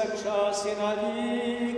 повсякчас на навік.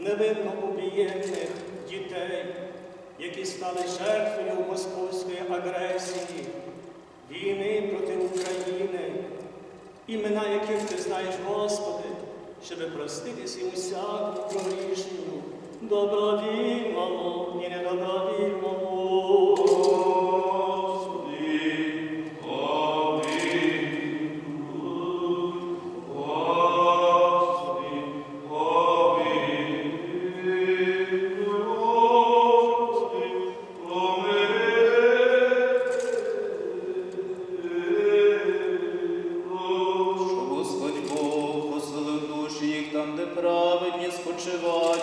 не видно убієнних дітей, які стали жертвою московської агресії, війни проти України, імена яких ти знаєш, Господи, щоб проститися усякому усяку прорішню, добровільному і недобровільному. Там, де праведні спочивають.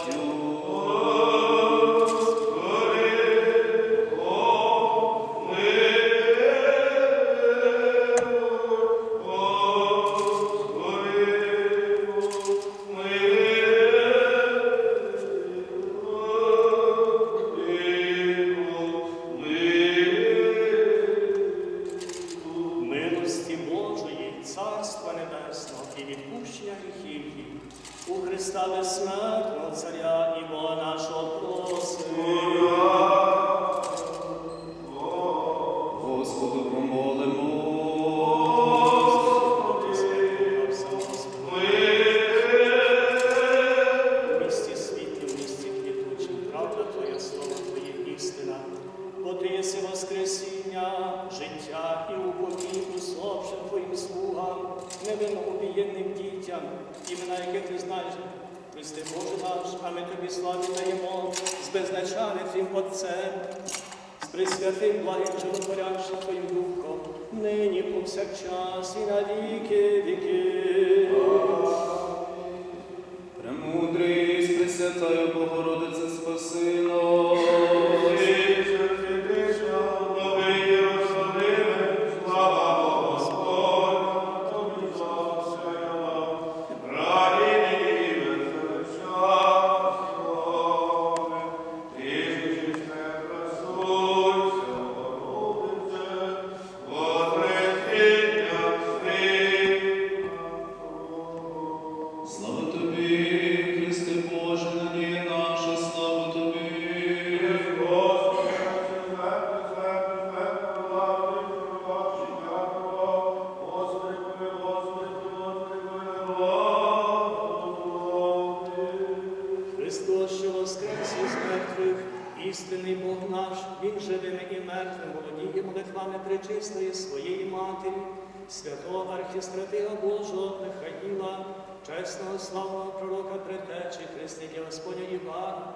Христики Господня Івана,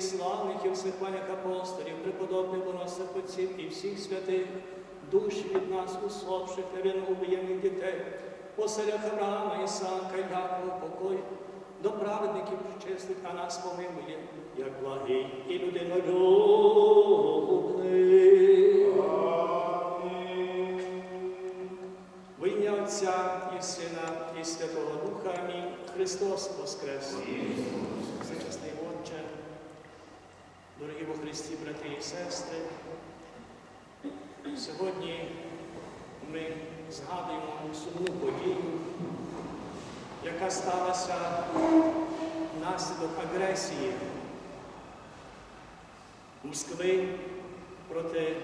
славних і всехвальних апостолів, преподобних боносних отців і всіх святих, душі від нас усопших, невинно убієнних дітей, поселях Авраама, Ісаака, Якова, покой, до праведників чесних на нас помилує, як благий і людинолюбний. Христос Воскрес. Всечесний Отче, дорогі во Христі, брати і сестри, сьогодні ми згадуємо сумну подію, яка сталася внаслідок агресії Москви проти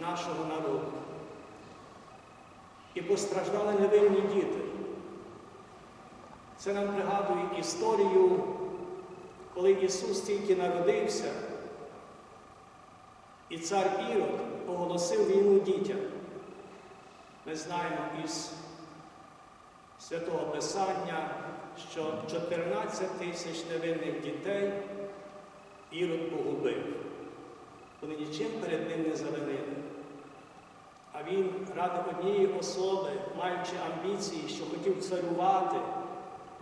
нашого народу. І постраждали невинні діти. Це нам пригадує історію, коли Ісус тільки народився, і цар Ірод оголосив війну дітям. Ми знаємо із Святого Писання, що 14 тисяч невинних дітей Ірод погубив. Вони нічим перед ним не завинили. А він ради однієї особи, маючи амбіції, що хотів царювати,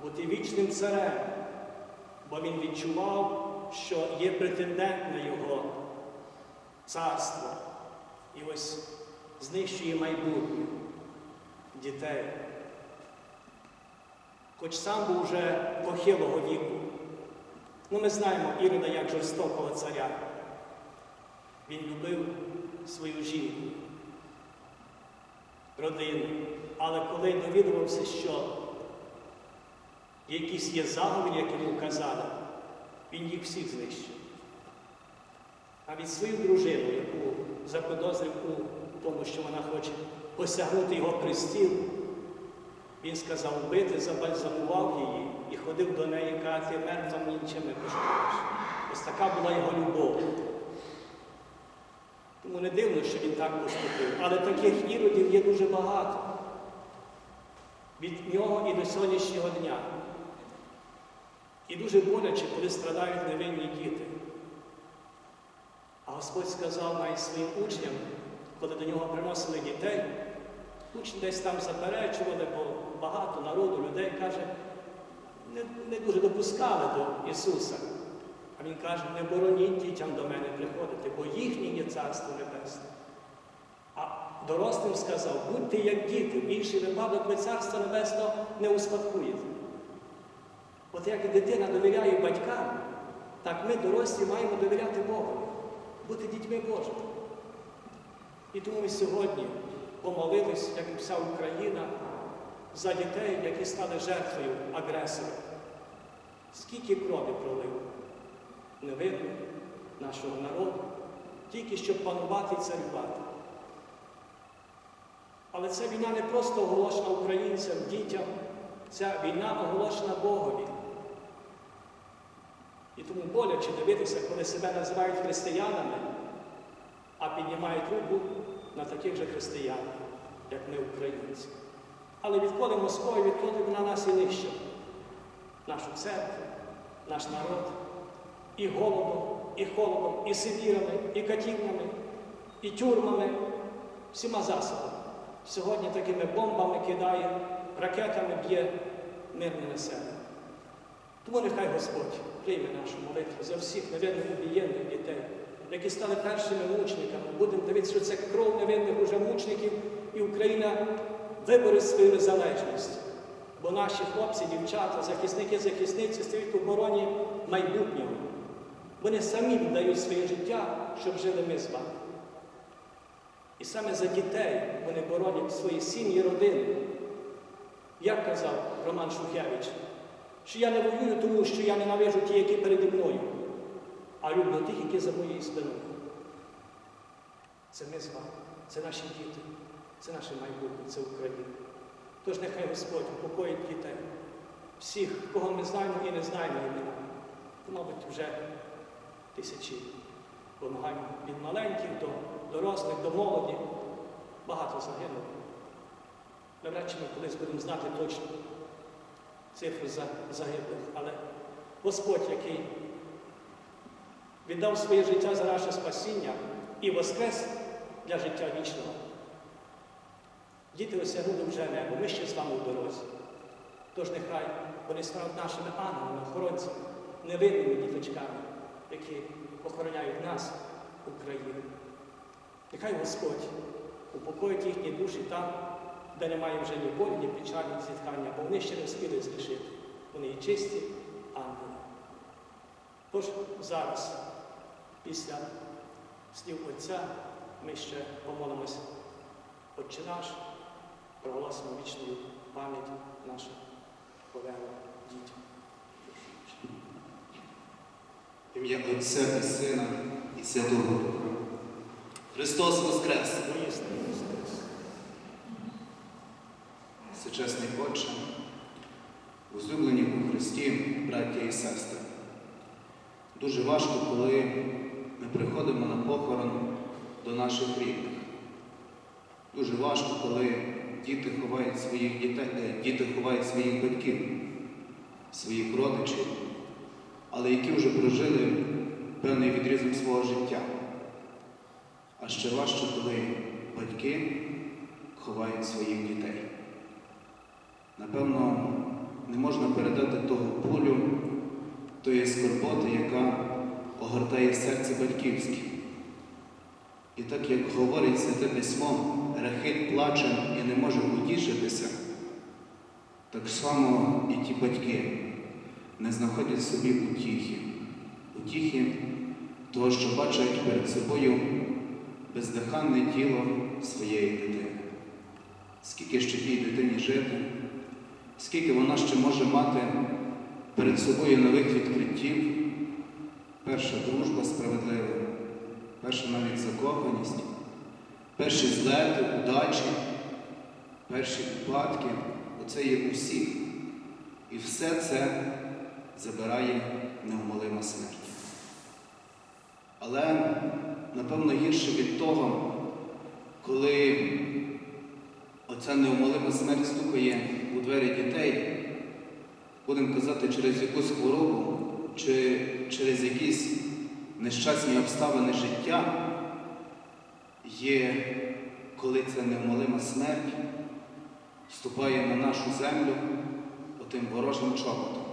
бути вічним царем, бо він відчував, що є претендент на його царство. І ось знищує майбутнє дітей. Хоч сам був вже похилого віку. Ну, ми знаємо Ірода як жорстокого царя. Він любив свою жінку, родину. Але коли довідувався, що якісь є заговір, як йому казали, він їх всіх знищив. А від свою дружину, яку заподозрив у тому, що вона хоче посягнути його престіл, він сказав вбити, забальзамував її і ходив до неї каже, ти мертва нічим не пошкодиш. Ось така була його любов. Тому не дивно, що він так поступив. Але таких іродів є дуже багато. Від нього і до сьогоднішнього дня. І дуже боляче, коли страдають невинні діти. А Господь сказав навіть своїм учням, коли до нього приносили дітей, учні десь там заперечували, бо багато народу, людей каже, не, не дуже допускали до Ісуса. А Він каже, не бороніть дітям до мене приходити, бо їхнє є Царство Небесне. А дорослим сказав, будьте як діти, інший випадок ви Царство Небесного не успадкуєте. От як дитина довіряє батькам, так ми, дорослі, маємо довіряти Богу, бути дітьми Божими. І тому ми сьогодні помолились, як і вся Україна, за дітей, які стали жертвою агресора. Скільки крові пролив невинно нашого народу, тільки щоб панувати і царювати. Але ця війна не просто оголошена українцям, дітям, ця війна оголошена Богові. І тому боляче дивитися, коли себе називають християнами, а піднімають руку на таких же християн, як ми, українці. Але відколи Московія, відколи вона нас і нищила, нашу церкву, наш народ, і голодом, і холодом, і сибірами, і катівнями, і тюрмами, всіма засобами. Сьогодні такими бомбами кидає, ракетами б'є мирне населення. Тому нехай Господь прийме нашу молитву за всіх невинно убієнних дітей, які стали першими мучениками. Будемо дивитися, що це кров невинних уже мучеників, і Україна виборить свою незалежність. Бо наші хлопці, дівчата, захисники, захисниці стоять в обороні майбутнього. Вони самі віддають своє життя, щоб жили ми з вами. І саме за дітей вони боронять свої сім'ї, родини. Як казав Роман Шухевич, що я не воюю тому, що я ненавижу ті, які переді мною, а люблю тих, які за моєю спиною. Це ми з вами, це наші діти, це наше майбутнє, це Україна. Тож нехай Господь упокоїть дітей, всіх, кого ми знаємо і не знаємо імена. Мабуть, вже тисячі. Помагаємо від маленьких до дорослих, до молоді. Багато загинуло. Навряд чи ми колись будемо знати точно цифру загиблих. Але Господь, який віддав своє життя за наше спасіння і воскрес для життя вічного. Діти осягнули вже небо, ми ще з вами у дорозі. Тож нехай вони стануть нашими ангелами, охоронцями, невидними діточками, які охороняють нас, Україну. Нехай Господь упокоїть їхні душі там, де немає вже ні болі, ні печалі, ні зіткання, бо вони ще не встигли зрішити. Вони є чисті ангели. Тож зараз, після слів Отця, ми ще помолимося Отче наш, проголосимо вічну пам'ять наших полеглих дітям. Ім'я Отця і Сина і Святого Духа. Христос Воскрес! Всечесний Отче, возлюблені у Христі, браття і сестри. Дуже важко, коли ми приходимо на похорон до наших рідних. Дуже важко, коли діти ховають своїх дітей, е, діти ховають своїх батьків, своїх родичів, але які вже прожили певний відрізок свого життя. А ще важче, коли батьки ховають своїх дітей. Напевно, не можна передати того болю, тої скорботи, яка огортає серце батьківське. І так як говорить Святе Письмо, Рахит плаче і не може утішитися, так само і ті батьки не знаходять собі утіхи. Утіхи того, що бачать перед собою бездиханне тіло своєї дитини. Скільки ще тій дитині жити, скільки вона ще може мати перед собою нових відкриттів, перша дружба справедлива, перша навіть закоханість, перші злети, удачі, перші випадки оце є усіх. І все це забирає неумолима смерть. Але, напевно, гірше від того, коли оця неумолима смерть стукає у двері дітей, будемо казати, через якусь хворобу чи через якісь нещасні обставини життя, є, коли ця неумолима смерть вступає на нашу землю отим ворожим чоботом.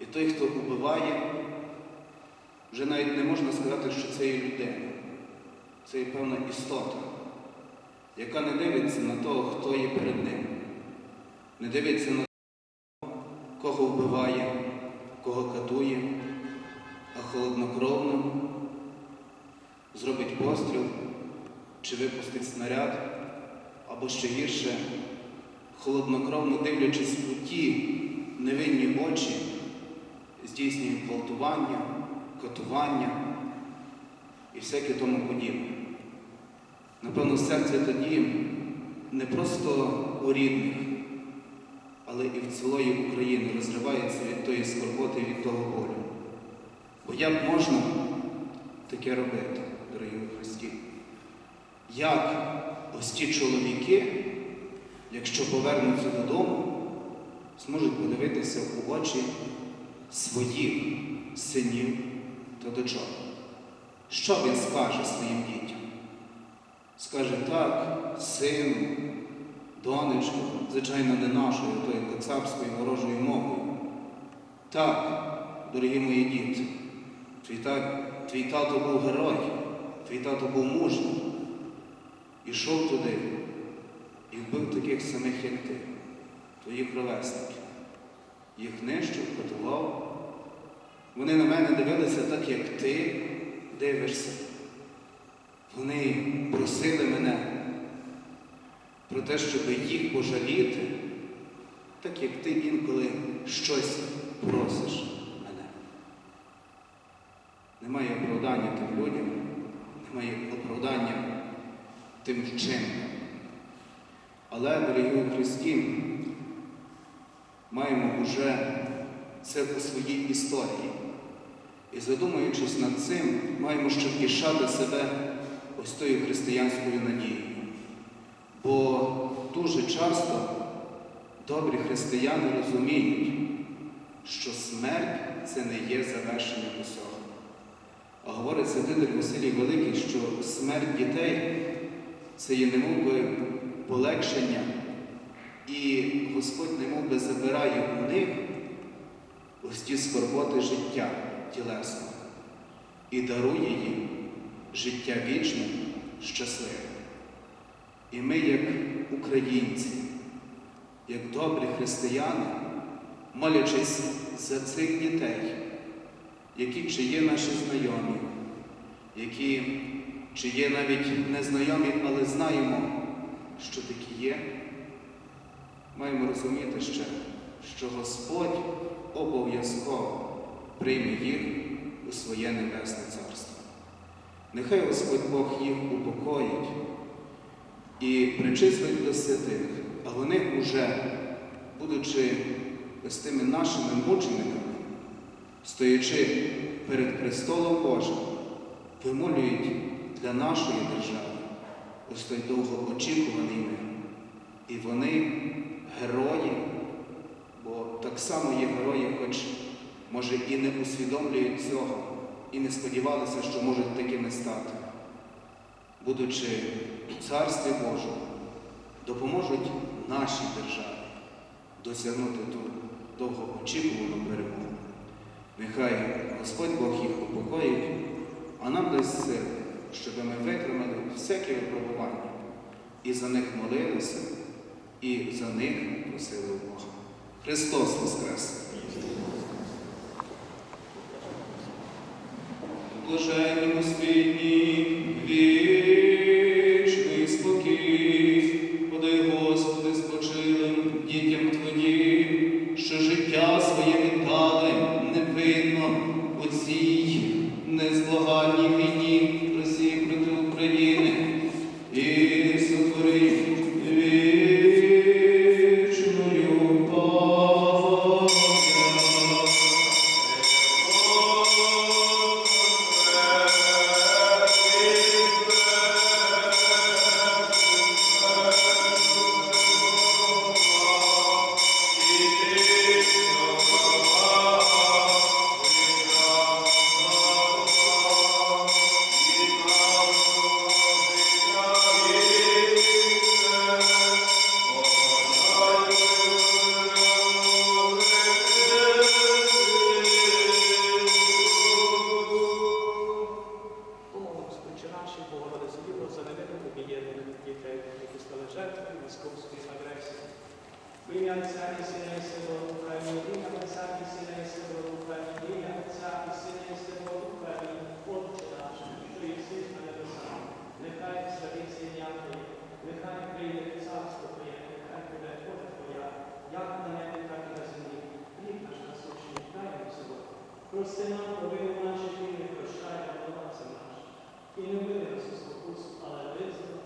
І той, хто убиває, вже навіть не можна сказати, що це є людина. Це є певна істота, яка не дивиться на того, хто є перед ним. Не дивиться на того, кого вбиває, кого катує, а холоднокровно зробить постріл чи випустить снаряд, або ще гірше, холоднокровно дивлячись у ті невинні очі, здійснює гвалтування, катування і всяке тому подібне. Напевно, серце тоді не просто у рідних, але і в цілої України розривається від тої скорботи від того болю. Бо як можна таке робити, дорогі Христі? Як ось ті чоловіки, якщо повернуться додому, зможуть подивитися у очі своїх синів та дочок? Що він скаже своїм дітям? Скаже так, сину, донечко, звичайно, не нашою, тою кацапською ворожою мовою. Так, дорогі мої діти, твій, та- твій тато був герой, твій тато був мужній. Ішов туди і вбив таких самих, як ти, твоїх ровесників. Їх нищив, катував. Вони на мене дивилися так, як ти дивишся. Вони просили мене про те, щоб їх пожаліти, так як ти інколи щось просиш мене. Немає оправдання тим людям, немає оправдання тим вчинкам. Але, дорогі Христі, маємо вже це у своїй історії. І задумуючись над цим, маємо ще втішати себе ось тою християнською надією. Бо дуже часто добрі християни розуміють, що смерть це не є завершенням усього. А говорить святитель Василій Великий, що смерть дітей це є немов би полегшення, і Господь немов би забирає у них ось ті скорботи життя тілесного і дарує їм життя вічне, щасливе. І ми, як українці, як добрі християни, молячись за цих дітей, які чи є наші знайомі, які чи є навіть незнайомі, але знаємо, що такі є, маємо розуміти ще, що Господь обов'язково прийме їх у своє небесне царство. Нехай Господь Бог їх упокоїть і причислить до святих, а вони уже, будучи ось тими нашими мучениками, стоячи перед престолом Божим, вимолюють для нашої держави ось той довгоочікуваний мир. І вони герої, бо так само є герої, хоч, може, і не усвідомлюють цього, і не сподівалися, що можуть такими стати. Будучи у Царстві Божому, допоможуть нашій державі досягнути ту довгоочікувану перемогу. Нехай Господь Бог їх упокоїть, а нам дасть сил, щоб ми витримали всякі випробування і за них молилися, і за них просили Бога. Христос Воскрес! Блаженні Господні, жертви московської агресії. В ім'я Отця і Сина і Святого Духа, в ім'я Отця і Сина і Святого Духа, в ім'я Отця і Сина і Святого Духа, Отче наш, що єси на небесах, нехай святиться ім'я Твоє, нехай прийде царство Твоє, нехай буде воля Твоя, як на небі, так і на землі. Хліб наш насущний, дай нам сьогодні. Прости нам провину наші війни, прощай, нам, наш. І не вини нас у спокусу, але визволи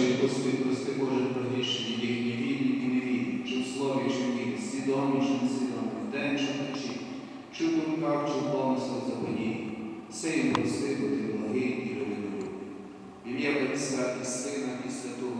Марія, Господь прости Боже, прогрішні їхні вільні і невільні, чи в слові, чи в ділі, свідомі, чи несвідомі, в день, чи вночі, чи в думках, чи в помислах заподії. Сей прости, бо благий і любитель. В ім'я Отця і Сина і Святого.